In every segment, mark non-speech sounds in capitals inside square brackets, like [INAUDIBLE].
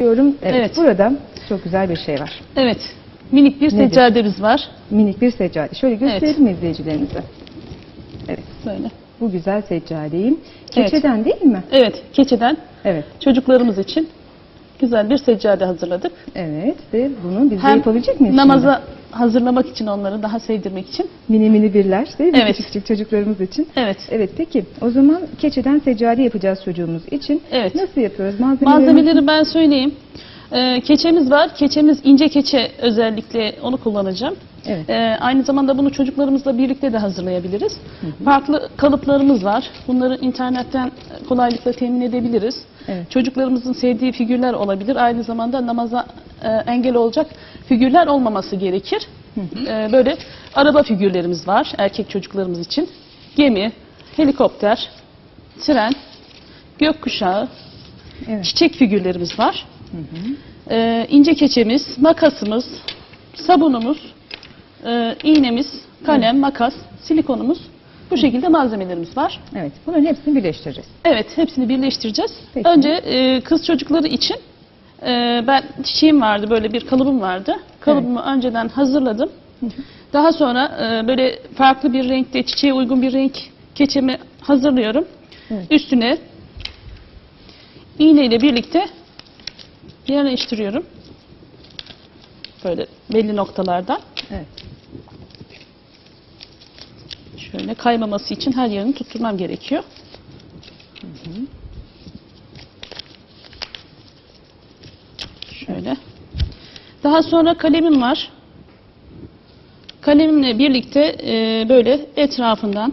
Diyorum, evet, Evet. burada çok güzel bir şey var. Evet. Minik bir Nedir? seccademiz var. Minik bir seccade. Şöyle gösterelim mi izleyicilerimize? Evet, Böyle. bu güzel seccadeyi. Keçeden değil mi? Evet. Keçeden Evet, çocuklarımız için güzel bir seccade hazırladık. evet ve bunu biz de Hem yapabilecek miyiz? namaza hazırlamak için onları daha sevdirmek için. şimdi? Mini mini birler değil mi? Evet. Küçük küçük çocuklarımız için. Evet. Evet peki o zaman keçeden seccade yapacağız çocuğumuz için. Evet. Nasıl yapıyoruz? Malzemelerimiz... Malzemeleri ben söyleyeyim. Ee, keçemiz var. Keçemiz ince keçe özellikle onu kullanacağım. Evet. Ee, aynı zamanda bunu çocuklarımızla birlikte de hazırlayabiliriz. Farklı kalıplarımız var. Bunları internetten kolaylıkla temin edebiliriz. Evet. Çocuklarımızın sevdiği figürler olabilir. Aynı zamanda namaza e, engel olacak figürler olmaması gerekir. Ee, böyle araba figürlerimiz var erkek çocuklarımız için. Gemi, helikopter, tren, gökkuşağı, Evet. çiçek figürlerimiz var. Ee, ince keçemiz, makasımız, sabunumuz, e, iğnemiz, kalem, makas, silikonumuz. Bu şekilde malzemelerimiz var. Evet. Bunların hepsini birleştireceğiz. Evet, hepsini birleştireceğiz. Peki. Önce e, kız çocukları için e, ben çiçeğim vardı, böyle bir kalıbım vardı. Kalıbımı önceden hazırladım. Daha sonra e, böyle farklı bir renkte, çiçeğe uygun bir renk keçemi hazırlıyorum. Evet. Üstüne iğneyle birlikte yerleştiriyorum. Böyle belli noktalarda. Evet. Şöyle kaymaması için her yerini tutturmam gerekiyor. Şöyle. Daha sonra kalemim var. Kalemimle birlikte e, böyle etrafından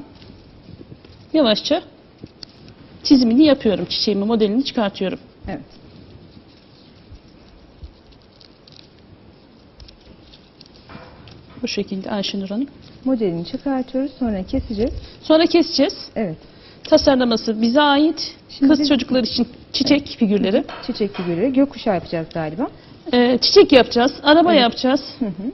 yavaşça çizimini yapıyorum. Çiçeğimi, modelini çıkartıyorum. Evet. Bu şekilde Ayşenur Hanım. Modelini çıkartıyoruz sonra keseceğiz. Sonra keseceğiz. Evet. Tasarlaması bize ait. Şimdi Kız biz- çocuklar için çiçek figürleri. [LAUGHS] Çiçek figürleri gökkuşağı yapacağız galiba. Ee, çiçek yapacağız, araba Evet. yapacağız. Hı hı.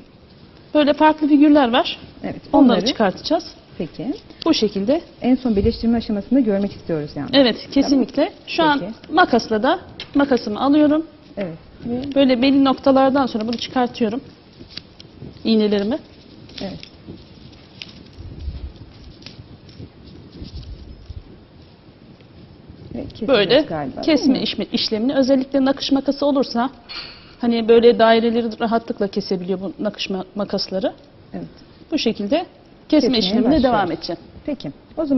Böyle farklı figürler var. Evet. Onları Onları çıkartacağız. peki. Bu şekilde. En son birleştirme aşamasında görmek istiyoruz yani. Evet, kesinlikle. Şu an Peki. makasla da makasımı alıyorum. Evet. Ve Böyle belli noktalardan sonra bunu çıkartıyorum. İğnelerimi. evet. Böyle galiba, kesme mi? işmi- işlemini. Özellikle nakış makası olursa hani böyle daireleri rahatlıkla kesebiliyor bu nakış ma- makasları. Evet. Bu şekilde kesme Kesmeye işlemine başlıyoruz. devam edeceğim. Peki. O zaman